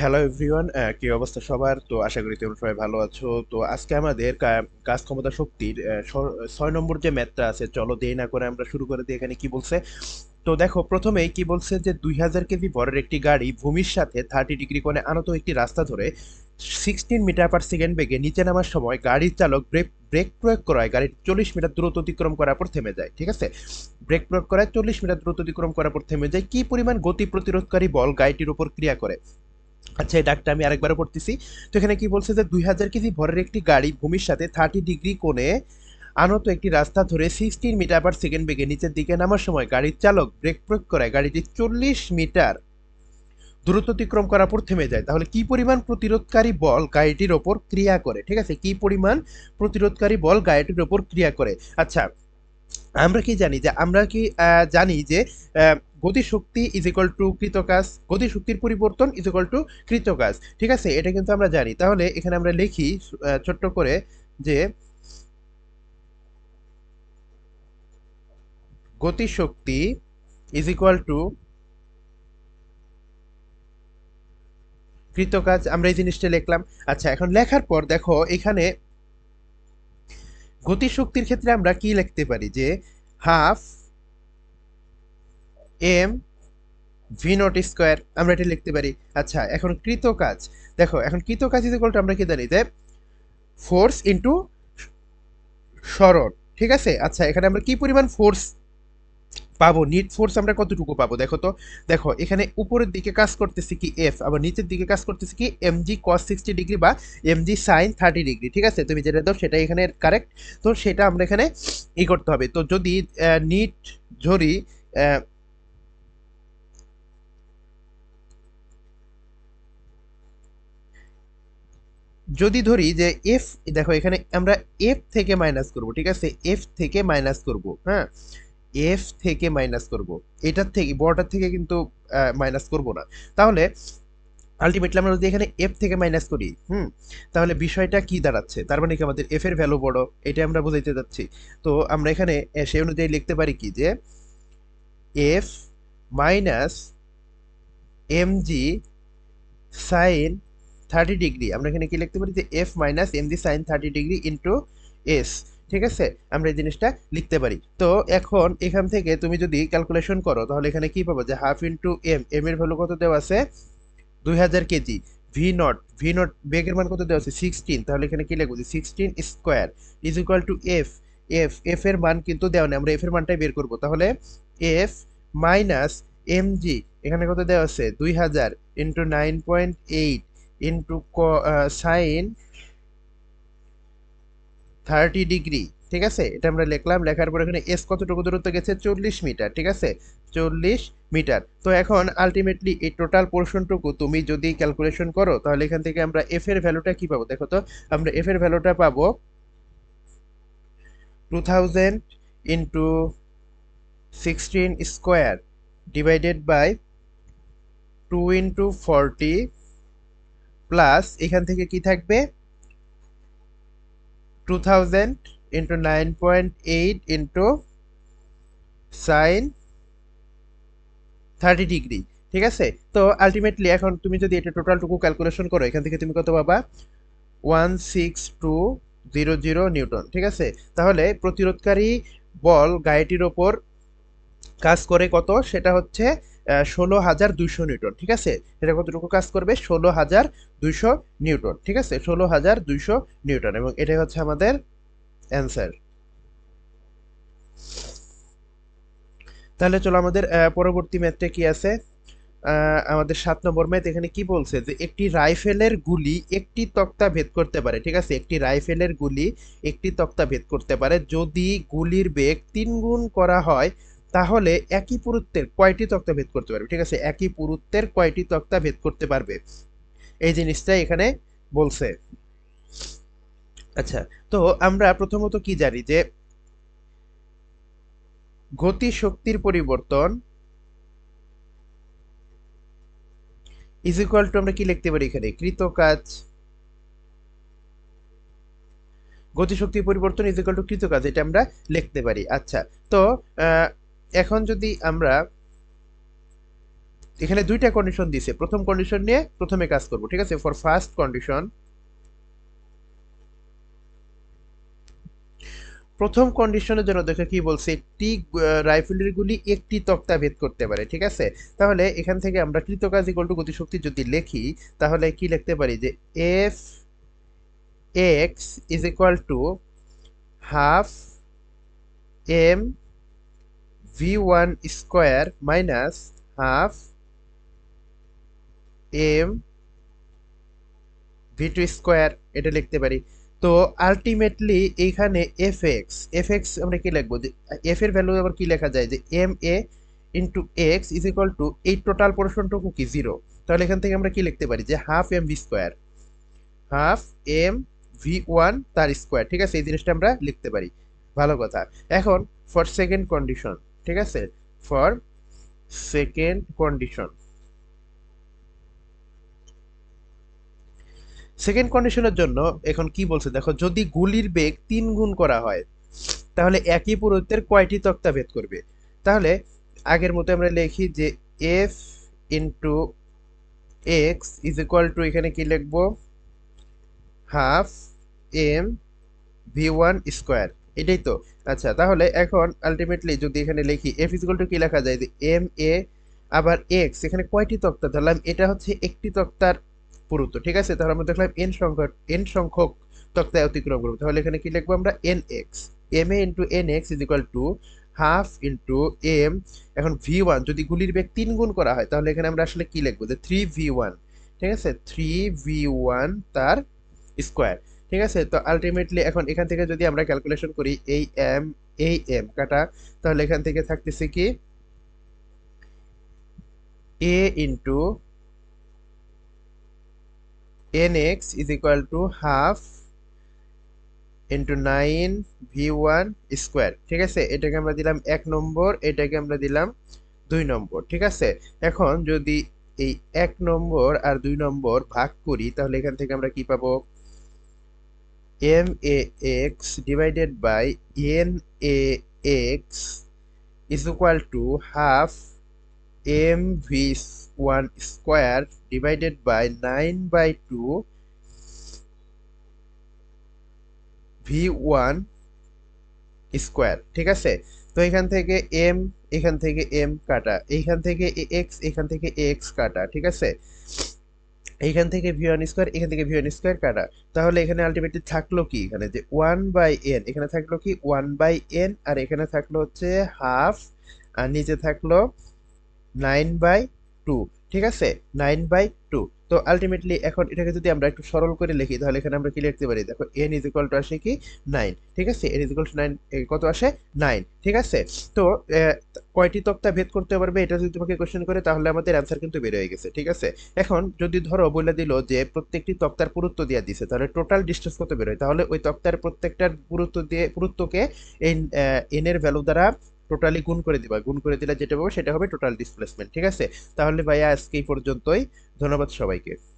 Hello everyone কি অবস্থা সবার? তো আশা করি তোমরা সবাই ভালো আছো। তো আজকে আমাদের কাজ ক্ষমতা শক্তির ছয় নম্বর যে ম্যাথটা আছে, চলো দেরি না করে আমরা শুরু করে দিই এখানে কি বলছে। তো দেখো, প্রথমেই কি বলছে যে দুই হাজার কেজি ভরের একটি গাড়ি ভূমির সাথে থার্টি ডিগ্রি কোণে আনত একটি রাস্তা ধরে সিক্সটিন মিটার পার সেকেন্ড বেগে নিচে নামার সময় গাড়ির চালক ব্রেক ব্রেক প্রয়োগ করায় গাড়ির চল্লিশ মিটার দূরত্ব অতিক্রম করার পর থেমে যায়, ঠিক আছে? ব্রেক প্রয়োগ করায় চল্লিশ মিটার দূরত্ব অতিক্রম করার পর থেমে যায়। কি পরিমাণ গতি প্রতিরোধকারী বল গাড়িটির উপর ক্রিয়া করে? আচ্ছা এই ডাকটা আমি আরেকবারও পড়তেছি। তো এখানে কি বলছে যে দুই হাজার কেজি ভরের একটি গাড়ি ভূমির সাথে থার্টি ডিগ্রি কোণে আনত একটি রাস্তা ধরে সিক্সটিন মিটার পার সেকেন্ড বেগে নিচের দিকে নামার সময় গাড়ির চালক ব্রেক প্রয়োগ করায় গাড়িটি চল্লিশ মিটার দূরত্ব অতিক্রম করার পর থেমে যায়। তাহলে কি পরিমাণ প্রতিরোধকারী বল গাড়িটির ওপর ক্রিয়া করে? ঠিক আছে, কি পরিমাণ প্রতিরোধকারী বল গাড়িটির ওপর ক্রিয়া করে? আচ্ছা আমরা কি জানি যে, আমরা কি জানি যে গতিশক্তি ইজ ইকুয়াল টু কৃতকাজ, গতিশক্তির পরিবর্তন ইজ ইকুয়াল টু কৃতকাজ। ঠিক আছে? এটা কিন্তু আমরা জানি। তাহলে এখানে আমরা লিখি ছোট্ট করে যে গতিশক্তি ইজ ইকুয়াল টু কৃতকাজ। আমরা এই জিনিসটা লিখলাম। আচ্ছা এখন লেখার পর দেখো, এখানে গতিশক্তির ক্ষেত্রে আমরা কি লিখতে পারি? যে half M V naught square, আমরা এটা লিখতে পারি। আচ্ছা এখন কৃতকাজ। দেখো, এখন ইকুয়াল টু আমরা কি জানি যে ফোর্স ইনটু সরণ, ঠিক আছে? আচ্ছা এখানে আমরা কি পরিমাণ ফোর্স পাবো? নিট ফোর্স আমরা কতটুকু পাবো? দেখো তো, দেখো, এখানে উপরের দিকে কাজ করতেছি কি এফ আবার নিচের দিকে কাজ করতেছি কি M G cos sixty degree বা M G sine thirty degree ঠিক আছে? তুমি যেটা দাও সেটা এখানে কারেক্ট তো সেটা আমরা এখানে ই করতে হবে। তো যদি নিট ঝরি যদি ধরি যে এফ দেখো এখানে আমরা এফ থেকে মাইনাস করব, ঠিক আছে? এফ থেকে মাইনাস করব হ্যাঁ? এফ থেকে মাইনাস করব। এটার থেকে, বড়টার থেকে কিন্তু মাইনাস করব না। তাহলে আলটিমেটলি আমরা যদি এখানে এফ থেকে মাইনাস করি, হুম? তাহলে বিষয়টা কি দাঁড়াচ্ছে? তার মানে কি আমাদের এফ এর ভ্যালু বড়, এটা আমরা বোঝাইতে যাচ্ছি। তো আমরা এখানে সেই অনুযায়ী লিখতে পারি কি যে F minus M G sine thirty degree আমরা এখানে কি লিখতে পারি? যে F minus M G sine thirty degree into S ঠিক আছে? আমরা এই জিনিসটা লিখতে পারি। তো এখন এখান থেকে তুমি যদি ক্যালকুলেশন করো, তাহলে এখানে কি পাবো? যে হাফ ইন্টু এম এম এর ভ্যালু কত দেওয়া আছে? দুই হাজার KG. V not V not বেগের মান কত দেওয়া আছে? সিক্সটিন তাহলে এখানে কি লিখব? যে sixteen square is equal to F F F এর মান কিন্তু দেওয়া নেই। আমরা এফ এর মানটাই বের করব। তাহলে এফ মাইনাস এম জি এখানে কত দেওয়া আছে? দুই হাজার into nine point eight into sine thirty degree ঠিক আছে? এটা আমরা লিখলাম, লেখার পর এখানে এস কতটুকু দূরত্ব গেছে? চল্লিশ মিটার, ঠিক আছে? চল্লিশ মিটার। তো এখন আলটিমেটলি এই টোটাল পোর্শনটুকু তুমি যদি ক্যালকুলেশন করো, তাহলে এখান থেকে আমরা এফ এর ভ্যালুটা কি পাবো? দেখো তো, আমরা এফ এর ভ্যালুটা পাবো two thousand into sixteen square divided by two into forty plus এখান থেকে কি থাকবে? Two thousand into nine point eight into sine thirty degree ঠিক আছে? তো আলটিমেটলি এখন তুমি যদি এটা টোটালটুকু ক্যালকুলেশন করো, এখান থেকে তুমি কত পাবা? One six two zero zero newton ঠিক আছে? তাহলে প্রতিরোধকারী বল গাড়িটির ওপর কাজ করে কত? সেটা হচ্ছে ষোলো হাজার দুইশো নিউটন, ঠিক আছে? এটা কতটুকু কাজ করবে? ষোলো হাজার দুইশো নিউটন, ঠিক আছে? ষোলো হাজার দুইশো নিউটন, এবং এটাই হচ্ছে আমাদের অ্যান্সার। তাহলে চলো আমাদের পরবর্তী ম্যাথটা কি আছে? আমাদের সাত নম্বর ম্যাথ এখানে কি বলছে? যে একটি রাইফেলের গুলি একটি তক্তা ভেদ করতে পারে, ঠিক আছে? একটি রাইফেলের গুলি একটি তক্তা ভেদ করতে পারে, যদি গুলির বেগ তিন গুণ করা হয় তাহলে একই পুরুত্বের কয়টি তক্তা ভেদ করতে পারবে? ঠিক আছে, একই পুরুত্বের কয়টি তক্তা ভেদ করতে পারবে? এই জিনিসটা এখানে বলছে। আচ্ছা তো আমরা প্রথমত কি জানি যে গতি শক্তির পরিবর্তন ইজ ইকুয়াল টু আমরা কি লিখতে পারি এখানে? কৃতকাজ গতিশক্তি পরিবর্তন ইজ ইকুয়াল টু কৃতকাজ এটা আমরা লিখতে পারি। আচ্ছা তো এখন যদি আমরা এখানে দুইটা কন্ডিশন দিছে। প্রথম কন্ডিশন নিয়ে প্রথমে কাজ করব, ঠিক আছে? ফর ফার্স্ট কন্ডিশন প্রথম কন্ডিশনের জন্য দেখো কি বলছে, একটি রাইফেলের গুলি একটি তক্তা ভেদ করতে পারে, ঠিক আছে? তাহলে এখান থেকে আমরা কৃতকাজ ইকুয়াল টু গতিশক্তি যদি লিখি, তাহলে কি লিখতে পারি যে F X is equal to half M V one square minus half M V two square এটা লিখতে পারি। তো আলটিমেটলি এইখানে এফ এক্স এফ এক্স আমরা কি লিখব? যে এফ এর ভ্যালু আবার কি লেখা যায়? যে M A into X is equal to এই টোটাল পোর্শনটুকু কি? জিরো তাহলে এখান থেকে আমরা কি লিখতে পারি? যে half M V square half M V one তার স্কোয়ার ঠিক আছে? এই জিনিসটা আমরা লিখতে পারি। ভালো কথা। এখন ফর সেকেন্ড কন্ডিশন ঠিক আছে? ফর সেকেন্ড কন্ডিশন সেকেন্ড কন্ডিশনের জন্য এখন কি বলছে? দেখো, যদি গুলির বেগ তিন গুণ করা হয়, তাহলে একই পুরুত্বের কয়টি তক্তা ভেদ করবে? তাহলে আগের মতো আমরা লিখি যে F into X is equal to এখানে কি লিখব? Half M V one square এটাই তো। আচ্ছা তাহলে এখন আলটিমেটলি যদি এখানে লিখি এফ ইজ টু কি লেখা যায়? যে এম এ আবার এক্স এখানে কয়টি তক্তা? ধরলাম এটা হচ্ছে একটি তক্তার পুরুত্ব, ঠিক আছে? তাহলে আমরা দেখলাম এন সংখ্যক এন সংখ্যক তক্তায় অতিক্রম করব। তাহলে এখানে কি লিখব আমরা? N X M A into N X is equal to half into M এখন ভি ওয়ান যদি গুলির বেগ তিন গুণ করা হয়, তাহলে এখানে আমরা আসলে কি লিখব? যে থ্রি ভি ওয়ান ঠিক আছে? থ্রি ভি ওয়ান তার স্কোয়ার ঠিক আছে? তো আলটিমেটলি এখন এখান থেকে যদি আমরা ক্যালকুলেশন করি এই এম এই এম কাটা, তাহলে এখান থেকে থাকতেছে কি? A into N X is equal to half into nine V one square ঠিক আছে? এটাকে আমরা দিলাম এক নম্বর, এটাকে আমরা দিলাম দুই নম্বর। ঠিক আছে? এখন যদি এই এক নম্বর আর দুই নম্বর ভাগ করি, তাহলে এখান থেকে আমরা কি পাবো? M A X divided by N A X is equal to half M V one square divided by nine by two V one square ঠিক আছে? তো এখান থেকে এম এখান থেকে এম কাটা এইখান থেকে এক্স এখান থেকে এক্স কাটা, ঠিক আছে? এইখান থেকে ভি ওয়ান স্কোয়ার এখান থেকে ভি ওয়ান স্কোয়ার কাটা। তাহলে এখানে আলটিমেটলি থাকল কি? এখানে যে ওয়ান বাই এন এখানে থাকল কি? ওয়ান বাই এন আর এখানে থাকল হচ্ছে হাফ আর নিচে থাকল নাইন বাই টু ঠিক আছে? নাইন বাই টু তো আলটিমেটলি এখন এটাকে যদি আমরা একটু সরল করে লিখি, তাহলে এখানে আমরা কি লিখতে পারি? দেখো এন ইজ ইকুয়াল টু আসে কি? নাইন ঠিক আছে? N is equal to nine কত আসে? নাইন ঠিক আছে? তো কয়টি তক্তা ভেদ করতে পারবে? এটা যদি তোমাকে কোয়েশ্চেন করে, তাহলে আমাদের অ্যান্সার কিন্তু বের হয়ে গেছে। ঠিক আছে? এখন যদি ধরো বলে দিল যে প্রত্যেকটি তক্তার পুরুত্ব দিয়ে দিছে, তাহলে টোটাল ডিস্টেন্স কত বেরোয় তাহলে ওই তক্তার প্রত্যেকটার পুরুত্ব দিয়ে, পুরুত্বকে এন এর ভ্যালু দ্বারা টোটালি গুণ করে দিবা। গুণ করে দিলে যেটা পাবো সেটা হবে টোটাল ডিসপ্লেসমেন্ট ঠিক আছে? তাহলে ভাইয়া আজকে এই পর্যন্তই। ধন্যবাদ সবাইকে।